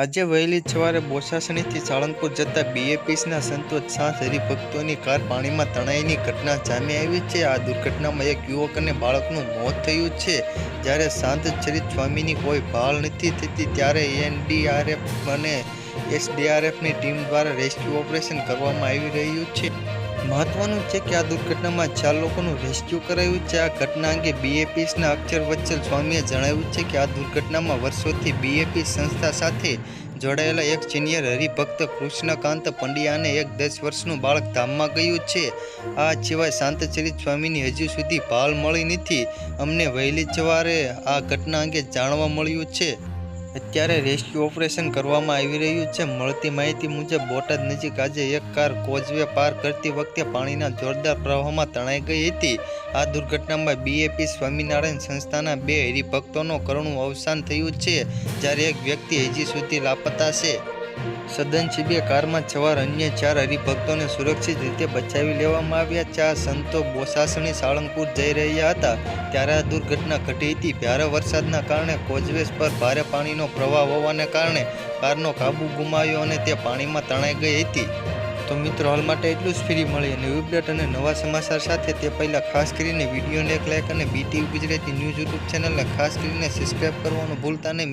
આજે વહેલી સવારે બોસાસણીથી સાળંગપુર જતા બીએપીસના સંતોષ સાત હરિભક્તોની કાર પાણીમાં તણાઈની ઘટના સામે આવી છે. આ દુર્ઘટનામાં એક યુવક અને બાળકનું મોત થયું છે. જ્યારે શાંત ચરિત સ્વામીની કોઈ ભાળ નથી થતી, ત્યારે એનડીઆરએફ અને એસડીઆરએફની ટીમ દ્વારા રેસ્ક્યુ ઓપરેશન કરવામાં આવી રહ્યું છે. મહત્વનું છે કે આ દુર્ઘટનામાં ચાર લોકોનું રેસ્ક્યુ કરાયું છે. આ ઘટના અંગે બીએપીસના અક્ષર વત્સલ સ્વામીએ જણાવ્યું છે કે આ દુર્ઘટનામાં વર્ષોથી બીએપી સંસ્થા સાથે જોડાયેલા એક સિનિયર હરિભક્ત કૃષ્ણકાંત પંડ્યા અને એક દસ વર્ષનું બાળક ધામમાં ગયું છે. આ સિવાય શાંતચરિત સ્વામીની હજુ સુધી ભાલ મળી નથી. અમને વહેલી સવારે આ ઘટના અંગે જાણવા મળ્યું છે. અત્યારે રેસ્ક્યુ ઓપરેશન કરવામાં આવી રહ્યું છે. મળતી માહિતી મુજબ બોટાદ નજીક આજે એક કાર કોઝવે પાર કરતી વખતે પાણીના જોરદાર પ્રવાહમાં તણાઈ ગઈ હતી. આ દુર્ઘટનામાં બીએપી સ્વામિનારાયણ સંસ્થાના બે હરિભક્તોનું કરુણું અવસાન થયું છે. જ્યારે એક વ્યક્તિ હજી સુધી લાપતા છે. સદનસીબે કારમાં સવાર અન્ય ચાર હરિભક્તોને સુરક્ષિત રીતે બચાવી લેવામાં આવ્યા. ચાર સંતો બોસાસણી સાળંગપુર જઈ રહ્યા હતા. ત્યારે આ દુર્ઘટના ઘટી હતી. ભારે વરસાદના કારણે કોઝવેસ પર ભારે પાણીનો પ્રવાહ હોવાને કારણે કારનો કાબુ ગુમાવ્યો અને તે પાણીમાં તણાઈ ગઈ હતી. તો મિત્રો, હાલ માટે એટલું જ. ફ્રી મળી અને અપડેટ અને નવા સમાચાર સાથે. તે પહેલાં ખાસ કરીને વિડીયોને એક લાઇક અને બીટીવી ગુજરાતી ન્યૂઝ યુટ્યુબ ચેનલને ખાસ કરીને સબસ્ક્રાઈબ કરવાનું ભૂલતા નહીં.